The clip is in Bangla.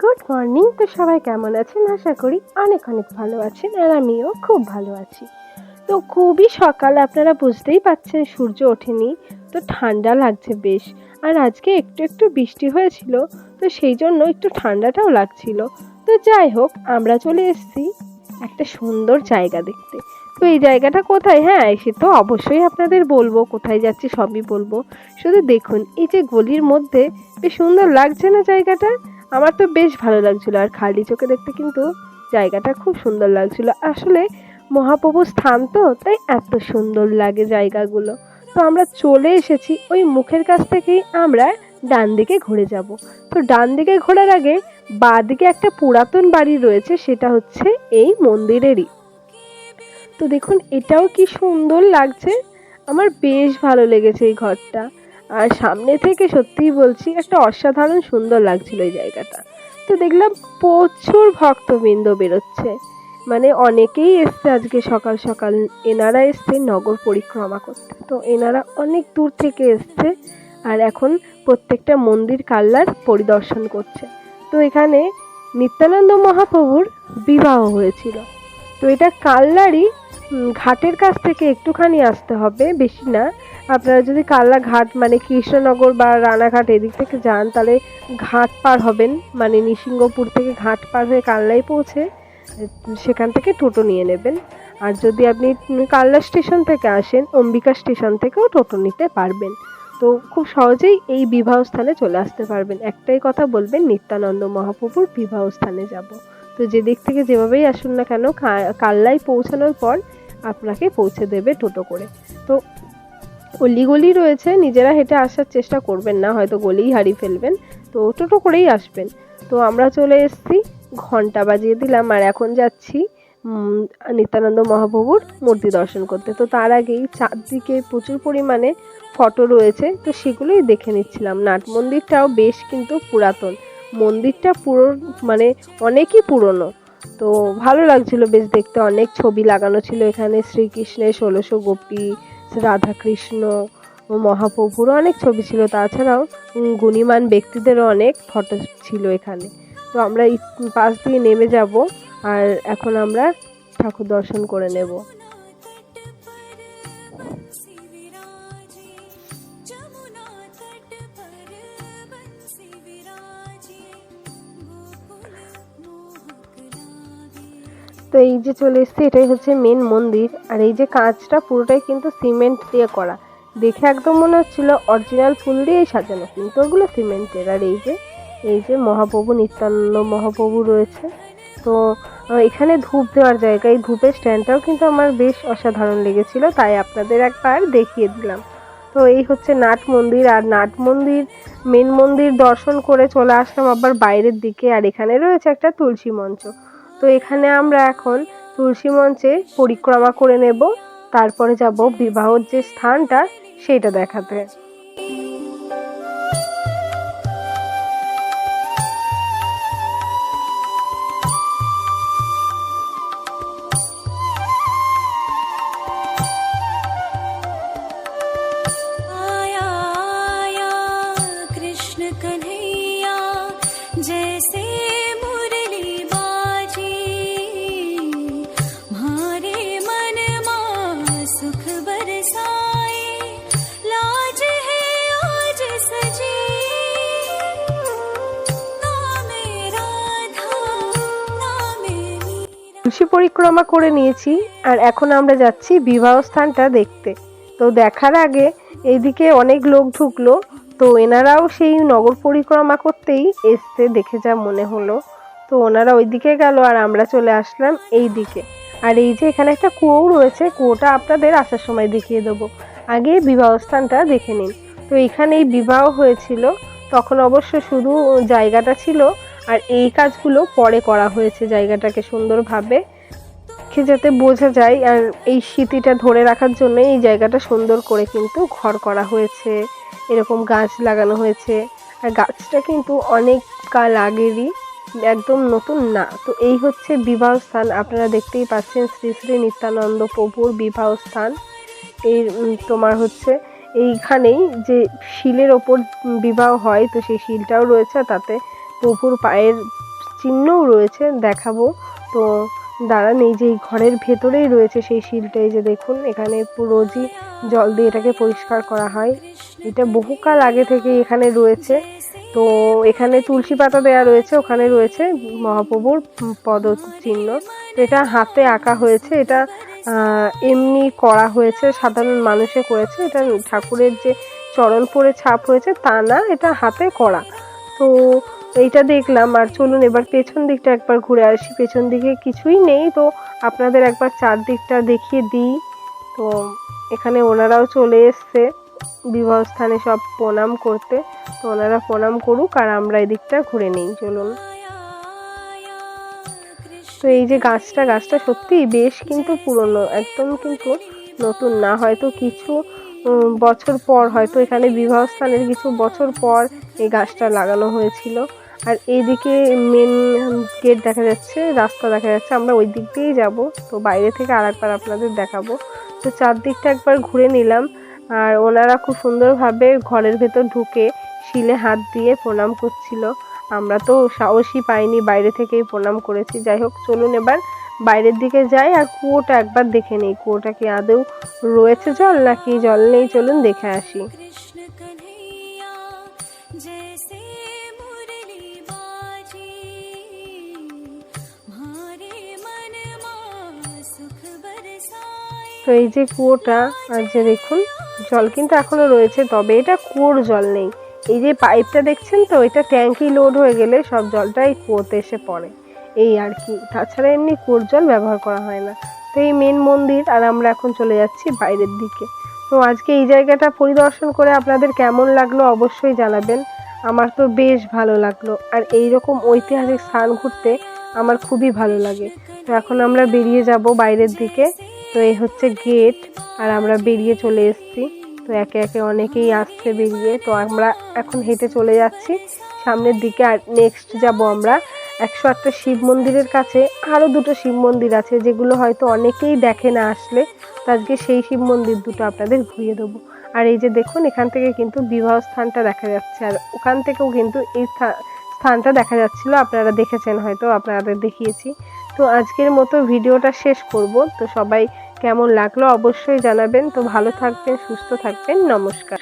Good morning. তো সবাই কেমন আছেন? আশা করি অনেক অনেক ভালো আছেন আর আমিও খুব ভালো আছি। তো খুবই সকাল, আপনারা বুঝতেই পাচ্ছেন সূর্য ওঠেনি, তো ঠান্ডা লাগছে বেশ। আর আজকে একটু একটু বৃষ্টি হয়েছিল, তো সেই জন্য একটু ঠান্ডাটাও লাগছিল। তো যাই হোক, আমরা চলে এসেছি একটা সুন্দর জায়গা দেখতে। তো এই জায়গাটা কোথায়? হ্যাঁ সে তো অবশ্যই আপনাদের বলব, কোথায় যাচ্ছি সবই বলব। শুধু দেখুন, এই যে গলির মধ্যে, বেশ সুন্দর লাগছে না জায়গাটা? আমার তো বেশ ভালো লাগছিল আর খালি চোখে দেখতে কিন্তু জায়গাটা খুব সুন্দর লাগছিল। আসলে মহাপ্রভুর স্থান তো, তাই এত সুন্দর লাগে জায়গাগুলো। তো আমরা চলে এসেছি ওই মুখের কাছ থেকেই আমরা ডান দিকে ঘুরে যাব। তো ডান দিকে ঘোরার আগে বাঁ দিকে একটা পুরাতন বাড়ি রয়েছে, সেটা হচ্ছে এই মন্দিরেরই। তো দেখুন, এটাও কি সুন্দর লাগছে। আমার বেশ ভালো লেগেছে এই ঘরটা। আর সামনে থেকে সত্যিই বলছি একটা অসাধারণ সুন্দর লাগছিল এই জায়গাটা। তো দেখলাম প্রচুর ভক্তবৃন্দ বেরোচ্ছে। মানে অনেকেই এসছে আজকে সকাল সকাল। এনারা এসছে নগর পরিক্রমা করতে। তো এনারা অনেক দূর থেকে এসছে আর এখন প্রত্যেকটা মন্দির কাল্লার পরিদর্শন করছে। তো এখানে নিত্যানন্দ মহাপ্রভুর বিবাহ হয়েছিল। তো এটা কাল্লারই ঘাটের কাছ থেকে একটুখানি আসতে হবে, বেশি না। আপনারা যদি কাল্লা ঘাট মানে কৃষ্ণনগর বা রানাঘাট এদিক থেকে যান, তাহলে ঘাট পার হবেন মানে নিসিংহপুর থেকে ঘাট পার হয়ে কাল্লাই পৌঁছে সেখান থেকে টোটো নিয়ে নেবেন। আর যদি আপনি কাল্লা স্টেশন থেকে আসেন, অম্বিকা স্টেশন থেকেও টোটো নিতে পারবেন। তো খুব সহজেই এই বিবাহ স্থানে চলে আসতে পারবেন। একটাই কথা বলবেন, নিত্যানন্দ মহাপ্রভুর বিবাহ স্থানে যাব। তো যে দিক থেকে যেভাবেই আসুন না কেন কাল্লায় পৌঁছানোর পর আপনাকে পৌঁছে দেবে টোটো করে। তো অলিগলি রয়েছে, নিজেরা হেঁটে আসার চেষ্টা করবেন না, হয়তো গলিই হারিয়ে ফেলবেন। তো টোটো করেই আসবেন। তো আমরা চলে এসেছি, ঘণ্টা বাজিয়ে দিলাম, আর এখন যাচ্ছি নিত্যানন্দ মহাপ্রভুর মূর্তি দর্শন করতে। তো তার আগেই চারদিকে প্রচুর পরিমাণে ফটো রয়েছে, তো সেগুলোই দেখে নিচ্ছিলাম। নাট মন্দিরটাও বেশ কিন্তু পুরাতন। মন্দিরটা পুরো মানে অনেকই পুরনো। তো ভালো লাগছিল বেশ দেখতে। অনেক ছবি লাগানো ছিল এখানে। শ্রীকৃষ্ণের ষোলোশো গোপী, রাধাকৃষ্ণ ও মহাপ্রভুরও অনেক ছবি ছিল। তাছাড়াও গুণীমান ব্যক্তিদেরও অনেক ফটো ছিল এখানে। তো আমরা পাশ দিয়ে নেমে যাব আর এখন আমরা ঠাকুর দর্শন করে নেব। তো এই যে চলে এসছে, এটাই হচ্ছে মেন মন্দির। আর এই যে কাঁচটা পুরোটাই কিন্তু সিমেন্ট দিয়ে করা। দেখে একদম মনে হচ্ছিল অরিজিনাল ফুল দিয়েই সাজানো, কিন্তু ওগুলো সিমেন্টের আর এই যে এই যে মহাপ্রভু, নিত্যানন্দ মহাপ্রভু রয়েছে। তো এখানে ধূপ দেওয়ার জায়গা। এই ধূপের স্ট্যান্ডটাও কিন্তু আমার বেশ অসাধারণ লেগেছিল, তাই আপনাদের একবার দেখিয়ে দিলাম। তো এই হচ্ছে নাট মন্দির, আর নাট মন্দির মেন মন্দির দর্শন করে চলে আসলাম আবার বাইরের দিকে। আর এখানে রয়েছে একটা তুলসী মঞ্চ। তো এখানে আমরা এখন তুলসী মঞ্চে পরিক্রমা করে নেব। তারপরে যাব বিবাহর যে স্থানটা, সেটা দেখাতে। তুলসী পরিক্রমা করে নিয়েছি আর এখন আমরা যাচ্ছি বিবাহ স্থানটা দেখতে। তো দেখার আগে এইদিকে অনেক লোক ঢুকলো, তো এনারাও সেই নগর পরিক্রমা করতেই এসছে দেখে যা মনে হলো। তো ওনারা ওইদিকে গেল আর আমরা চলে আসলাম এই দিকে আর এই যে এখানে একটা কুয়ো রয়েছে, কুয়োটা আপনাদের আসার সময় দেখিয়ে দেবো। আগে বিবাহ স্থানটা দেখে নিন। তো এখানেই বিবাহ হয়েছিল, তখন অবশ্য শুধু জায়গাটা ছিল আর এই কাজগুলো পরে করা হয়েছে জায়গাটাকে সুন্দরভাবে। যাতে বোঝা যায়, আর এই স্মৃতিটা ধরে রাখার জন্য এই জায়গাটা সুন্দর করে কিন্তু ঘর করা হয়েছে। এরকম গাছ লাগানো হয়েছে। আর গাছটা কিন্তু অনেক কাল আগেরই, একদম নতুন না। তো এই হচ্ছে বিবাহ স্থান। আপনারা দেখতেই পাচ্ছেন শ্রী শ্রী নিত্যানন্দ প্রভুর বিবাহ স্থান। এই তোমার হচ্ছে এইখানেই যে শিলের ওপর বিবাহ হয়, তো সেই শিলটাও রয়েছে তাতে প্রভুর পায়ের চিহ্নও রয়েছে, দেখাবো। তো দাঁড়ান, এই যে ঘরের ভেতরেই রয়েছে সেই শিলটা, এই যে দেখুন, এখানে রোজই জল দিয়ে এটাকে পরিষ্কার করা হয়। এটা বহুকাল আগে থেকে এখানে রয়েছে। তো এখানে তুলসী পাতা দেওয়া রয়েছে, ওখানে রয়েছে মহাপ্রভুর পদ চিহ্ন তো এটা হাতে আঁকা হয়েছে, এটা এমনি করা হয়েছে, সাধারণ মানুষে করেছে। এটা ঠাকুরের যে চরণ পরে ছাপ হয়েছে, তা না, এটা হাতে করা। তো এইটা দেখলাম আর চলুন এবার পেছন দিকটা একবার ঘুরে আসি। পেছন দিকে কিছুই নেই তো আপনাদের একবার চারদিকটা দেখিয়ে দিই। তো এখানে ওনারাও চলে এসছে বিবাহ স্থানে সব প্রণাম করতে। তো ওনারা প্রণাম করুক আর আমরা এদিকটা ঘুরে নিই, চলুন। তো এই যে গাছটা গাছটা সত্যিই বেশ কিন্তু পুরনো, একদম কিন্তু নতুন না। হয়তো কিছু বছর পর, হয়তো এখানে বিবাহ স্থানের কিছু বছর পর এই গাছটা লাগানো হয়েছিল। আর এইদিকে মেন গেট দেখা যাচ্ছে, রাস্তা দেখা যাচ্ছে। আমরা ওই দিক দিয়েই যাব। তো বাইরে থেকে আর একবার আপনাদের দেখাবো। তো চারদিকটা একবার ঘুরে নিলাম। আর ওনারা খুব সুন্দরভাবে ঘরের ভেতর ঢুকে শিলে হাত দিয়ে প্রণাম করছিল। আমরা তো সাহসই পাইনি বাইরে থেকেই প্রণাম করেছি। যাই হোক, চলুন এবার বাইরের দিকে যাই। আর কুয়োটা একবার দেখে নেই। কুয়োটা কি আদৌ রয়েছে জল নাকি জল নেই? চলুন দেখে আসি। তো এই যে কুয়োটা, আর যে দেখুন, জল কিন্তু এখনও রয়েছে, তবে এটা কুয়োর জল নেই। এই যে পাইপটা দেখছেন তো, এটা ট্যাঙ্কি লোড হয়ে গেলে সব জলটা এই কুয়োতে এসে পড়ে। এই আর কি, তাছাড়া এমনি কুয়োর জল ব্যবহার করা হয় না। তো এই মেন মন্দির, আর আমরা এখন চলে যাচ্ছি বাইরের দিকে। তো আজকে এই জায়গাটা পরিদর্শন করে আপনাদের কেমন লাগল অবশ্যই জানাবেন। আমার তো বেশ ভালো লাগল, আর এই রকম ঐতিহাসিক স্থান ঘুরতে আমার খুবই ভালো লাগে। তো এখন আমরা বেরিয়ে যাব বাইরের দিকে। তো এই হচ্ছে গেট আর আমরা বেরিয়ে চলে এসেছি। তো একে একে অনেকেই আসছে বেরিয়ে। তো আমরা এখন হেঁটে চলে যাচ্ছি। সামনের দিকে আর নেক্সট যাব আমরা। একশো আটটা শিব মন্দিরের কাছে আরও দুটো শিব মন্দির আছে, যেগুলো হয়তো অনেকেই দেখে না আসলে। তো আজকে সেই শিব মন্দির দুটো আপনাদের ঘুরিয়ে দেবো। আর এই যে দেখুন, এখান থেকে কিন্তু বিবাহ স্থানটা দেখা যাচ্ছে। আর ওখান থেকেও কিন্তু এই স্থা- স্থানটা দেখা যাচ্ছিল। আপনারা দেখেছেন, হয়তো আপনাদের দেখিয়েছি। তো আজকের মতো ভিডিওটা শেষ করব। তো সবাই কেমন লাগল অবশ্যই জানাবেন। তো ভালো থাকবেন সুস্থ থাকবেন। নমস্কার।